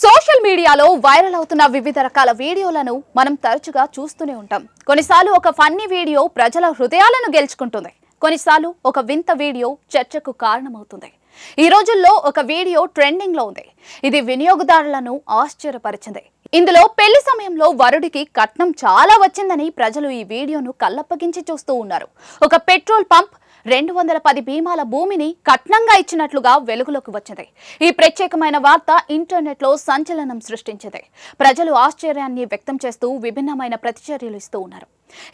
Social మీడియాలో viral అవుతున్న వివిధ రకాల వీడియోలను మనం తరచుగా చూస్తూనే ఉంటాం. కొన్నిసార్లు ఒక ఫన్నీ వీడియో ప్రజల హృదయాలను గెలుచుకుంటుంది. కొన్నిసార్లు ఒక వింత వీడియో చర్చకు కారణమవుతుంది. ఈ రోజుల్లో ఒక వీడియో ట్రెండింగ్లో ఉంది. ఇది వినియోగదారులను ఆశ్చర్యపరిచింది. ఇందులో పెళ్ళి సమయంలో వరుడికి కట్నం చాలా వచ్చిందని ప్రజలు ఈ వీడియోను కళ్ళప్పగించి చూస్తూ ఉన్నారు. ఒక పెట్రోల్ పంప్ రెండు వందల పది భీమాల భూమిని కట్నంగా ఇచ్చినట్లుగా వెలుగులోకి వచ్చింది. ఈ ప్రత్యేకమైన వార్త ఇంటర్నెట్లో సంచలనం సృష్టించింది. ప్రజలు ఆశ్చర్యాన్ని వ్యక్తం చేస్తూ విభిన్నమైన ప్రతిచర్యలు ఇస్తూ ఉన్నారు.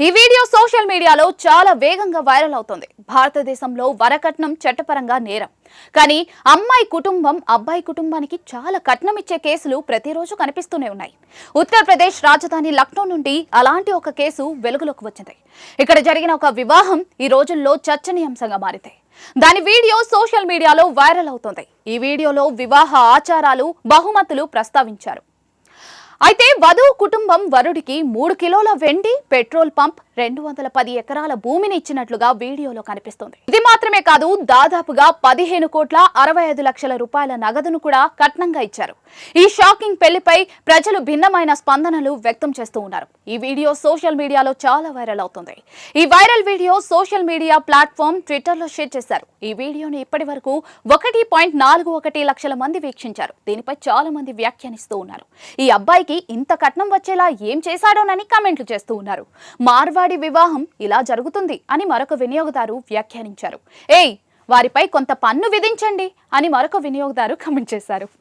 ఈ వీడియో సోషల్ మీడియాలో చాలా వేగంగా వైరల్ అవుతుంది. భారతదేశంలో వరకట్నం చట్టపరంగా నేరం. కానీ అమ్మాయి కుటుంబం అబ్బాయి కుటుంబానికి చాలా కట్నం ఇచ్చే కేసులు ప్రతిరోజు కనిపిస్తూనే ఉన్నాయి. ఉత్తరప్రదేశ్ రాజధాని లక్నో నుండి అలాంటి ఒక కేసు వెలుగులోకి వచ్చింది. ఇక్కడ జరిగిన ఒక వివాహం ఈ రోజుల్లో చర్చనీయాంశంగా మారింది. దాని వీడియో సోషల్ మీడియాలో వైరల్ అవుతోంది. ఈ వీడియోలో వివాహ ఆచారాలు బహుమతులు ప్రస్తావించారు. అయితే వధువు కుటుంబం వరుడికి మూడు కిలోల వెండి పెట్రోల్ పంప్ రెండు వందల పది ఎకరాల భూమిని ఇచ్చినట్లుగా వీడియోలో కనిపిస్తుంది. ఇది మాత్రమే కాదు దాదాపుగా పదిహేను కోట్ల అరవై ఐదు లక్షల రూపాయల నగదును కూడా కట్నంగా ఇచ్చారు. ఈ షాకింగ్ పెళ్ళిపై ప్రజలు భిన్నమైన స్పందనలు వ్యక్తం చేస్తూ ఉన్నారు. ఈ వీడియో సోషల్ మీడియాలో చాలా వైరల్ అవుతుంది. ఈ viral video social media platform ట్విట్టర్లో షేర్ చేశారు. ఈ వీడియోను ఇప్పటి వరకు ఒకటి పాయింట్ నాలుగు ఒకటి లక్షల మంది వీక్షించారు. దీనిపై చాలా మంది వ్యాఖ్యానిస్తూ ఉన్నారు. ఈ అబ్బాయి అబ్బాయికి ఇంత కట్నం వచ్చేలా ఏం చేశాడోనని కామెంట్లు చేస్తూ ఉన్నారు. మార్వాడి వివాహం ఇలా జరుగుతుంది అని మరొక వినియోగదారు వ్యాఖ్యానించారు. ఏయ్ వారిపై కొంత పన్ను విధించండి అని మరొక వినియోగదారు కామెంట్ చేశారు.